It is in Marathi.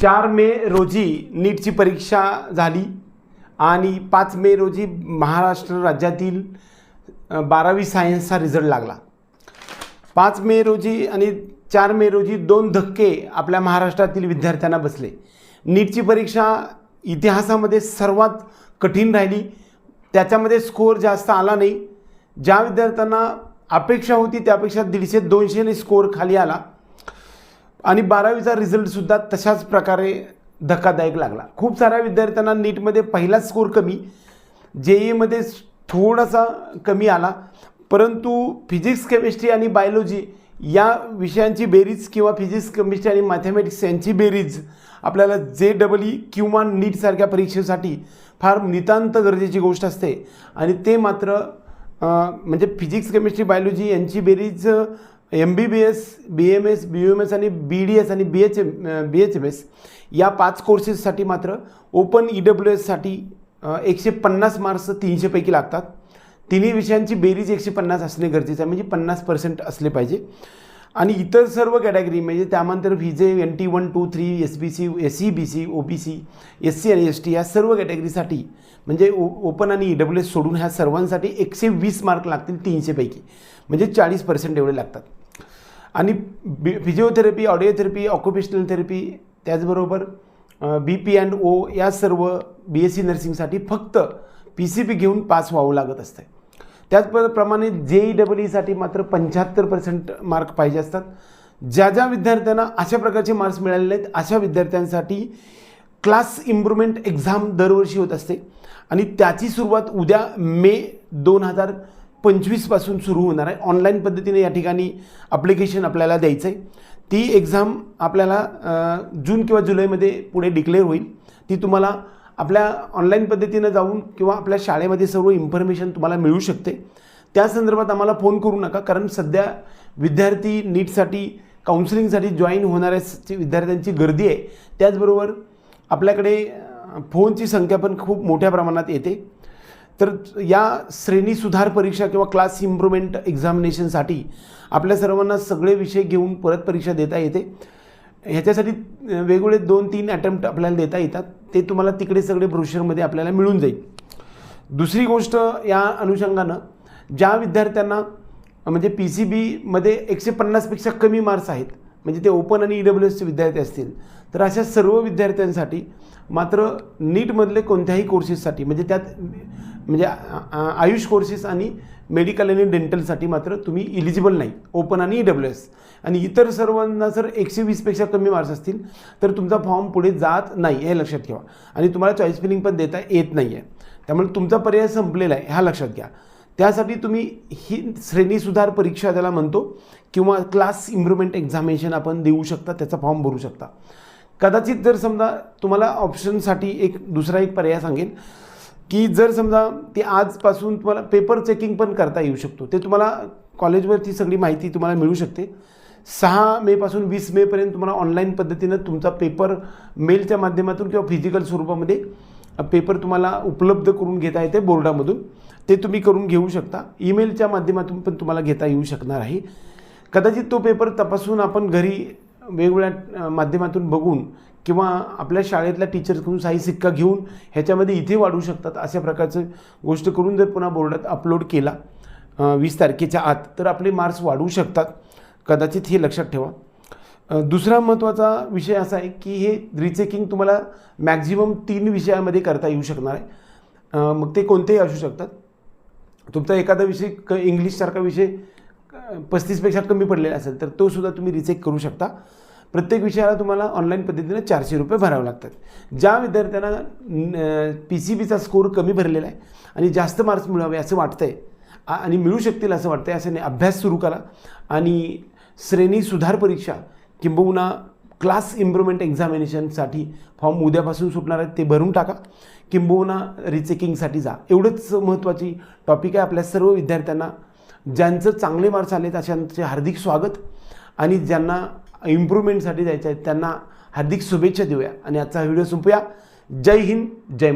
चार मे रोजी नीटची परीक्षा झाली आणि पाच मे रोजी महाराष्ट्र राज्यातील बारावी सायन्सचा रिझल्ट लागला. पाच मे रोजी आणि चार मे रोजी दोन धक्के आपल्या महाराष्ट्रातील विद्यार्थ्यांना बसले. नीटची परीक्षा इतिहासामध्ये सर्वात कठीण राहिली. त्याच्यामध्ये स्कोअर जास्त आला नाही. ज्या विद्यार्थ्यांना अपेक्षा होती त्यापेक्षा दीडशे दोनशेने स्कोअर खाली आला. आणि बारावीचा रिझल्टसुद्धा तशाच प्रकारे धक्कादायक लागला. खूप साऱ्या विद्यार्थ्यांना नीटमध्ये पहिला स्कोर कमी जे ईमध्ये थोडासा कमी आला. परंतु फिजिक्स केमिस्ट्री आणि बायोलॉजी या विषयांची बेरीज किंवा फिजिक्स केमिस्ट्री आणि मॅथमॅटिक्स यांची बेरीज आपल्याला जे डबल ई किंवा नीटसारख्या परीक्षेसाठी फार नितांत गरजेची गोष्ट असते. आणि ते मात्र म्हणजे फिजिक्स केमिस्ट्री बायोलॉजी यांची बेरीज M B B S B M S B M S आणि बी डी एस आणि B H M B H M S या पाच कोर्सेससाठी मात्र ओपन ई डब्ल्यू एससाठी एकशे पन्नास मार्क्स तीनशेपैकी लागतात. तिन्ही विषयांची बेरीज एकशे पन्नास असणे गरजेचं आहे. म्हणजे पन्नास पर्सेंट असले पाहिजे. आणि इतर सर्व कॅटेगरी म्हणजे त्यानंतर VJ N T one two three S B C S C B C O B C S C आणि एस टी या सर्व कॅटेगरीसाठी म्हणजे ओ ओपन आणि ई डब्ल्यू एस सोडून ह्या सर्वांसाठी एकशे वीस मार्क लागतील तीनशेपैकी म्हणजे चाळीस पर्सेंट एवढे लागतात. आणि B physiotherapy audiotherapy occupational therapy त्याचबरोबर बी पी अँड ओ या सर्व बी एस सी नर्सिंगसाठी फक्त पी सी पी घेऊन पास व्हावं लागत असतं त्याचप्रमाणे जे ई डबल ईसाठी मात्र पंच्याहत्तर पर्सेंट मार्क पाहिजे असतात. ज्या ज्या विद्यार्थ्यांना अशा प्रकारचे मार्क्स मिळालेले आहेत अशा विद्यार्थ्यांसाठी क्लास इम्प्रुव्हमेंट एक्झाम दरवर्षी होत असते. आणि त्याची सुरुवात उद्या मे दोन हजार पंचवीसपासून सुरू होणार आहे. ऑनलाईन पद्धतीने या ठिकाणी अप्लिकेशन आपल्याला द्यायचं आहे ती एक्झाम आपल्याला जून किंवा जुलैमध्ये पुढे डिक्लेअर होईल. ती तुम्हाला आपल्या ऑनलाईन पद्धतीनं जाऊन किंवा आपल्या शाळेमध्ये सर्व इन्फॉर्मेशन तुम्हाला मिळू शकते. त्या संदर्भात आम्हाला फोन करू नका कारण सध्या विद्यार्थी नीटसाठी काउन्सिलिंगसाठी जॉईन होणाऱ्या विद्यार्थ्यांची गर्दी आहे. त्याचबरोबर आपल्याकडे फोनची संख्या पण खूप मोठ्या प्रमाणात येते. तर या श्रेणी सुधार परीक्षा किंवा क्लास इम्प्रुव्हमेंट एक्झामिनेशनसाठी आपल्या सर्वांना सगळे विषय घेऊन परत परीक्षा देता येते. ह्याच्यासाठी वेगवेगळे दोन तीन अटेम्प्ट आपल्याला देता येतात. ते तुम्हाला तिकडे सगळे ब्रोशरमध्ये आपल्याला मिळून जाईल. दुसरी गोष्ट या अनुषंगानं ज्या विद्यार्थ्यांना म्हणजे पी सी बीमध्ये एकशे पन्नासपेक्षा कमी मार्क्स आहेत म्हणजे ते ओपन आणि ई डब्ल्यू एसचे विद्यार्थी असतील. तर अशा सर्व विद्यार्थ्यांसाठी मात्र नीटमधले कोणत्याही कोर्सेससाठी म्हणजे त्यात म्हणजे आयुष कोर्सेस आणि मेडिकल आणि डेंटलसाठी मात्र तुम्ही इलिजिबल नाही. ओपन आणि ई डब्ल्यू एस आणि इतर सर्वांना जर एकशे वीसपेक्षा कमी मार्क्स असतील तर तुमचा फॉर्म पुढे जात नाही हे लक्षात ठेवा. आणि तुम्हाला चॉईस फिलिंग पण देता येत नाही आहे त्यामुळे तुमचा पर्याय संपलेला आहे ह्या लक्षात घ्या. त्यासाठी तुम्ही ही श्रेणी सुधार परीक्षा त्याला म्हणतो किंवा क्लास इम्प्रुव्हमेंट एक्झामिनेशन आपण देऊ शकता त्याचा फॉर्म भरू शकता. कदाचित जर समजा तुम्हाला ऑप्शनसाठी एक दुसरा एक पर्याय सांगेन की जर समजा ते आजपासून तुम्हाला पेपर चेकिंग पण करता येऊ शकतो. ते तुम्हाला कॉलेजवरती सगळी माहिती तुम्हाला मिळू शकते. सहा मेपासून वीस मेपर्यंत तुम्हाला ऑनलाईन पद्धतीनं तुमचा पेपर मेलच्या माध्यमातून किंवा फिजिकल स्वरूपामध्ये पेपर तुम्हाला उपलब्ध करून घेता येते बोर्डामधून. ते तुम्ही करून घेऊ शकता. ईमेलच्या माध्यमातून पण तुम्हाला घेता येऊ शकणार आहे. कदाचित तो पेपर तपासून आपण घरी वेगवेगळ्या माध्यमातून बघून किंवा आपल्या शाळेतल्या टीचर्सकडून साई सिक्का घेऊन ह्याच्यामध्ये इथे वाढवू शकतात अशा प्रकारचं गोष्ट करून जर पुन्हा बोर्डात अपलोड केला वीस तारखेच्या आत तर आपले मार्क्स वाढवू शकतात. कदाचित हे लक्षात ठेवा. दुसरा महत्त्वाचा विषय असा आहे की हे रिचेकिंग तुम्हाला मॅक्झिमम तीन विषयामध्ये करता येऊ शकणार आहे. मग ते कोणतेही असू शकतात. तुमचा एखादा विषय क इंग्लिशसारखा विषय पस्तीसपेक्षा कमी पडलेला असेल तर तो सुद्धा तुम्ही रिचेक करू शकता. प्रत्येक विषयाला तुम्हाला ऑनलाईन पद्धतीने चारशे रुपये भरावे लागतात. ज्या विद्यार्थ्यांना पी सी बीचा स्कोर कमी भरलेला आहे आणि जास्त मार्क्स मिळावे असं वाटतं आहे आणि मिळू शकतील असं वाटतं आहे असं नाही अभ्यास सुरू करा. आणि श्रेणी सुधार परीक्षा किंबहुना क्लास इम्प्रुव्हमेंट एक्झामिनेशनसाठी फॉर्म उद्यापासून सुटणार आहेत ते भरून टाका. किंबहुना रिचेकिंगसाठी जा. एवढंच महत्त्वाची टॉपिक आहे आपल्या सर्व विद्यार्थ्यांना. ज्यांचं चांगले मार्क्स आले अशांचे हार्दिक स्वागत. आणि ज्यांना इम्प्रूव्हमेंटसाठी जायचं आहे त्यांना हार्दिक शुभेच्छा देऊया. आणि आजचा व्हिडिओ संपूया. जय हिंद जय मा